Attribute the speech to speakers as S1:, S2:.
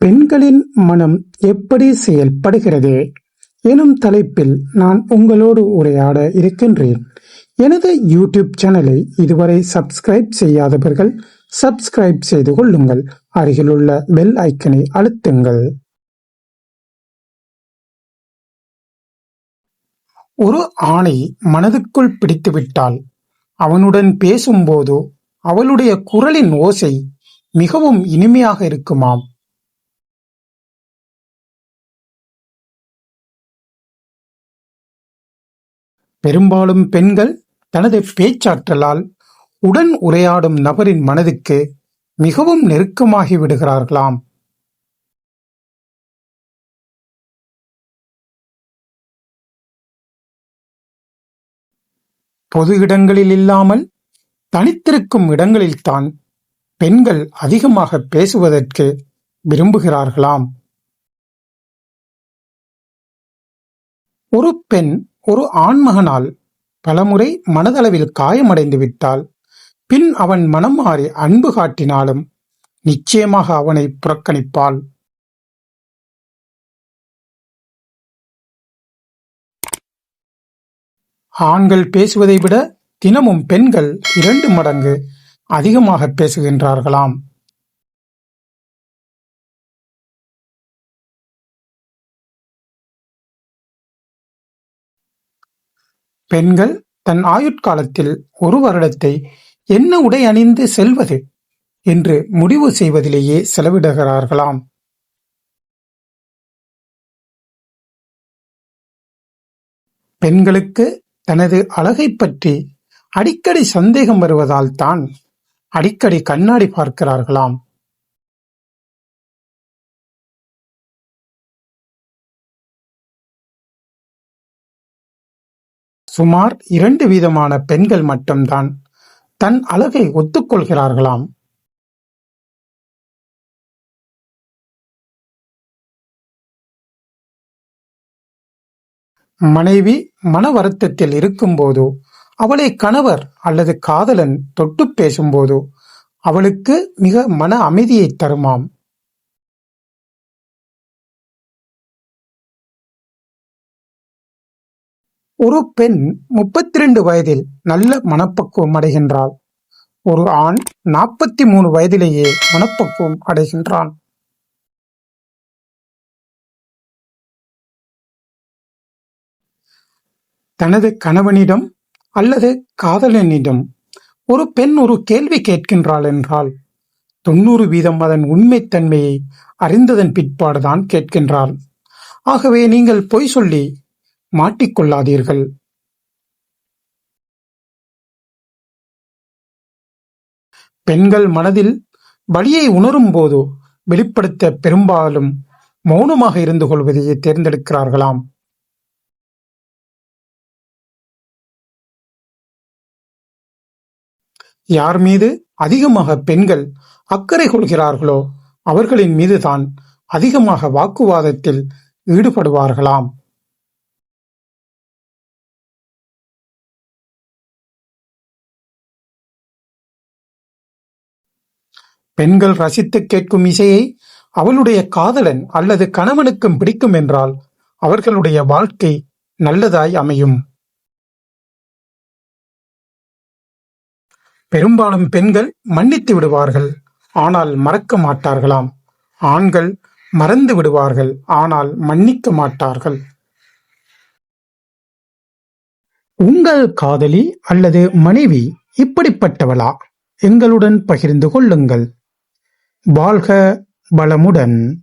S1: பெண்களின் மனம் எப்படி செயல்படுகிறது? எனும் தலைப்பில் நான் உங்களோடு உரையாட இருக்கின்றேன். எனது யூடியூப் சேனலை இதுவரை சப்ஸ்கிரைப் செய்யாதவர்கள் சப்ஸ்கிரைப் செய்து கொள்ளுங்கள். அருகிலுள்ள பெல் ஐக்கனை அழுத்துங்கள். ஒரு ஆணை மனதுக்குள் பிடித்துவிட்டால் அவனுடன் பேசும்போதோ அவளுடைய குரலின் ஓசை மிகவும் இனிமையாக இருக்குமாம். பெரும்பாலும் பெண்கள் தனது பேச்சாற்றலால் உடன் உரையாடும் நபரின் மனதுக்கு மிகவும் நெருக்கமாகி விடுகிறார்களாம். பொது இடங்களில் இல்லாமல் தனித்திருக்கும் இடங்களில்தான் பெண்கள் அதிகமாக பேசுவதற்கு விரும்புகிறார்களாம். ஒரு பெண் ஒரு ஆண்மகனால் பலமுறை மனதளவில் காயமடைந்து விட்டால் பின் அவன் மனம் மாறி அன்பு காட்டினாலும் நிச்சயமாக அவனை புறக்கணிப்பாள். ஆண்கள் பேசுவதை விட தினமும் பெண்கள் இரண்டு மடங்கு அதிகமாக பேசுகின்றார்களாம். பெண்கள் தன் ஆயுட்காலத்தில் ஒரு வருடத்தை என்ன உடை அணிந்து செல்வது என்று முடிவு செய்வதிலேயே செலவிடுகிறார்களாம். பெண்களுக்கு தனது அழகை பற்றி அடிக்கடி சந்தேகம் வருவதால் தான் அடிக்கடி கண்ணாடி பார்க்கிறார்களாம். சுமார் இரண்டு வீதமான பெண்கள் மட்டும்தான் தன் அழகை ஒத்துக்கொள்கிறார்களாம். மனைவி மன வருத்தத்தில் இருக்கும்போதோ அவளை கணவர் அல்லது காதலன் தொட்டுப் பேசும்போதோ அவளுக்கு மிக மன அமைதியை தருமாம். ஒரு பெண் முப்பத்தி ரெண்டு வயதில் நல்ல மனப்பக்குவம் அடைகின்றாள். ஒரு ஆண் நாற்பத்தி மூணு வயதிலேயே மனப்பக்குவம் அடைகின்றான். தனது கணவனிடம் அல்லது காதலனிடம் ஒரு பெண் ஒரு கேள்வி கேட்கின்றாள் என்றால் தொண்ணூறு வீதம் அதன் உண்மைத்தன்மையை அறிந்ததன் பிற்பாடுதான் கேட்கின்றாள். ஆகவே நீங்கள் பொய் சொல்லி மாட்டிக்கொள்ளாதீர்கள். பெண்கள் மனதில் வலியை உணரும் போதோ வெளிப்படுத்த பெரும்பாலும் மௌனமாக இருந்து கொள்வதையே தேர்ந்தெடுக்கிறார்களாம். யார் மீது அதிகமாக பெண்கள் அக்கறை கொள்கிறார்களோ அவர்களின் மீதுதான் அதிகமாக வாக்குவாதத்தில் ஈடுபடுவார்களாம். பெண்கள் ரசித்துக் கேட்கும் இசையை அவளுடைய காதலன் அல்லது கணவனுக்கும் பிடிக்கும் என்றால் அவர்களுடைய வாழ்க்கை நல்லதாய் அமையும். பெரும்பாலும் பெண்கள் மன்னித்து விடுவார்கள் ஆனால் மறக்க மாட்டார்களாம். ஆண்கள் மறந்து விடுவார்கள் ஆனால் மன்னிக்க மாட்டார்கள். உங்கள் காதலி அல்லது மனைவி இப்படிப்பட்டவளா? எங்களுடன் பகிர்ந்து கொள்ளுங்கள். வாழ்க வளமுடன்.